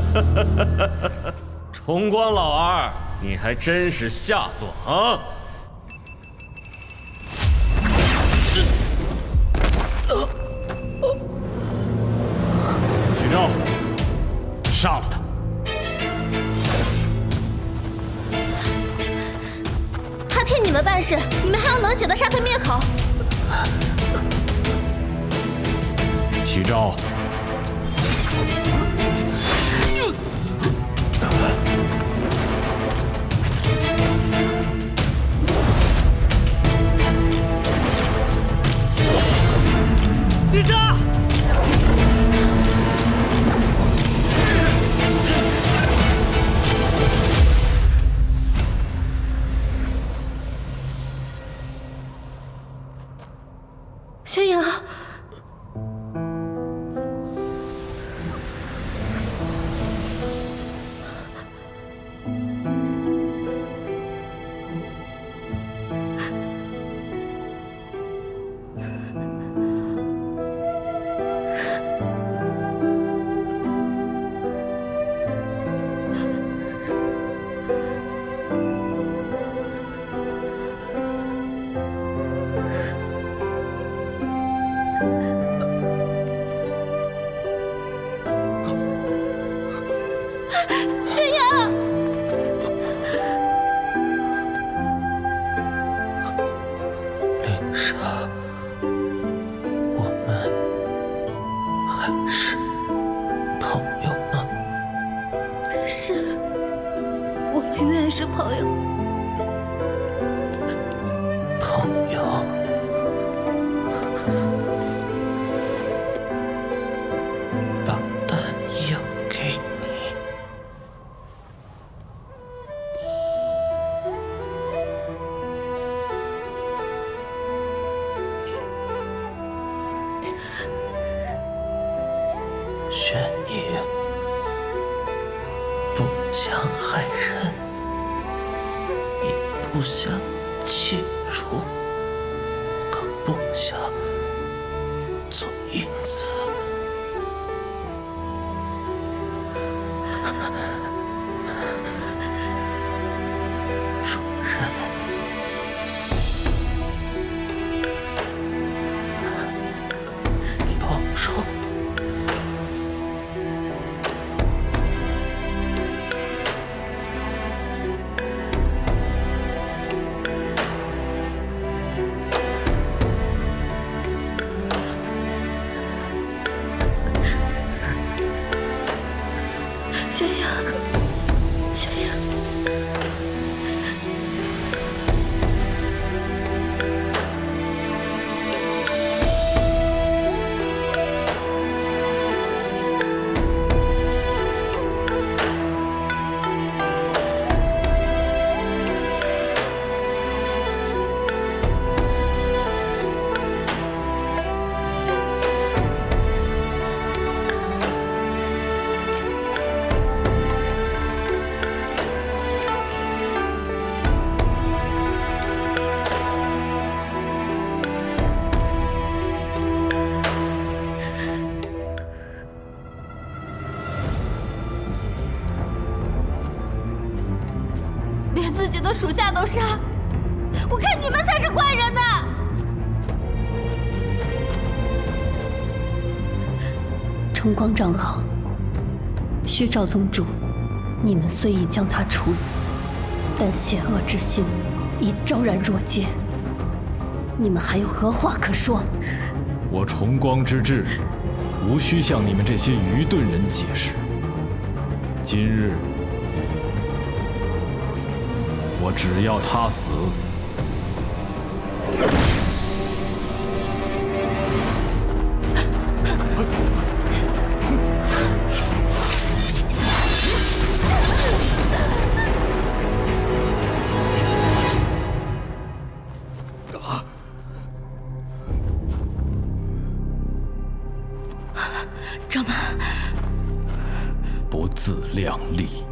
崇光老二，你还真是下作啊！许昭，杀了他！他替你们办事，你们还要冷血的杀他灭口？许昭。宣阳。宣阳，林莎，我们还是朋友吗？是，我们永远是朋友。朋友，把想害人，也不想欺主，更不想做影子。连自己的属下都杀，我看你们才是坏人呢！崇光长老，虚赵宗主，你们虽已将他处死，但险恶之心已昭然若揭。你们还有何话可说？我崇光之志，无需向你们这些愚钝人解释。今日，我只要他死。掌门，不自量力。